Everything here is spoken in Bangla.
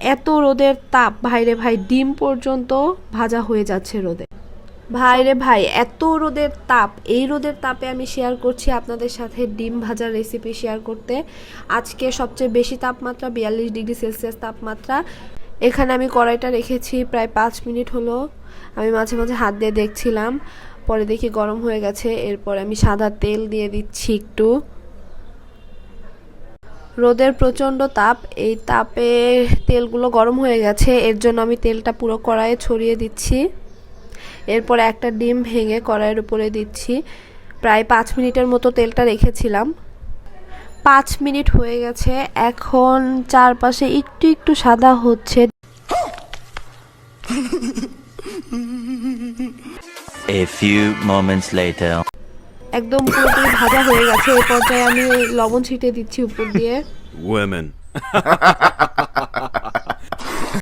এত রোদের তাপ, ভাইরে ভাই, ডিম পর্যন্ত ভাজা হয়ে যাচ্ছে রোদে। ভাইরে ভাই, এত রোদের তাপ, এই রোদের তাপে আমি শেয়ার করছি আপনাদের সাথে ডিম ভাজার রেসিপি শেয়ার করতে। আজকে সবচেয়ে বেশি তাপমাত্রা, বিয়াল্লিশ ডিগ্রি সেলসিয়াস তাপমাত্রা। এখানে আমি কড়াইটা রেখেছি, প্রায় পাঁচ মিনিট হলো। আমি মাঝে মাঝে হাত দিয়ে দেখছিলাম, পরে দেখি গরম হয়ে গেছে, এরপর আমি সাদা তেল দিয়ে দিচ্ছি একটু। রোদের প্রচণ্ড তাপ, এই তাপে তেলগুলো গরম হয়ে গেছে, এর জন্য আমি তেলটা পুরো কড়াইয়ে ছড়িয়ে দিচ্ছি। এরপর একটা ডিম ভেঙে কড়াইয়ের উপরে দিচ্ছি। প্রায় পাঁচ মিনিটের মতো তেলটা রেখেছিলাম। পাঁচ মিনিট হয়ে গেছে, এখন চারপাশে একটু একটু সাদা হচ্ছে। A few moments later. একদম পুরোপুরি ভাজা হয়ে গেছে এই পর্যায়ে আমি লবণ ছিটিয়ে দিচ্ছি উপর দিয়ে.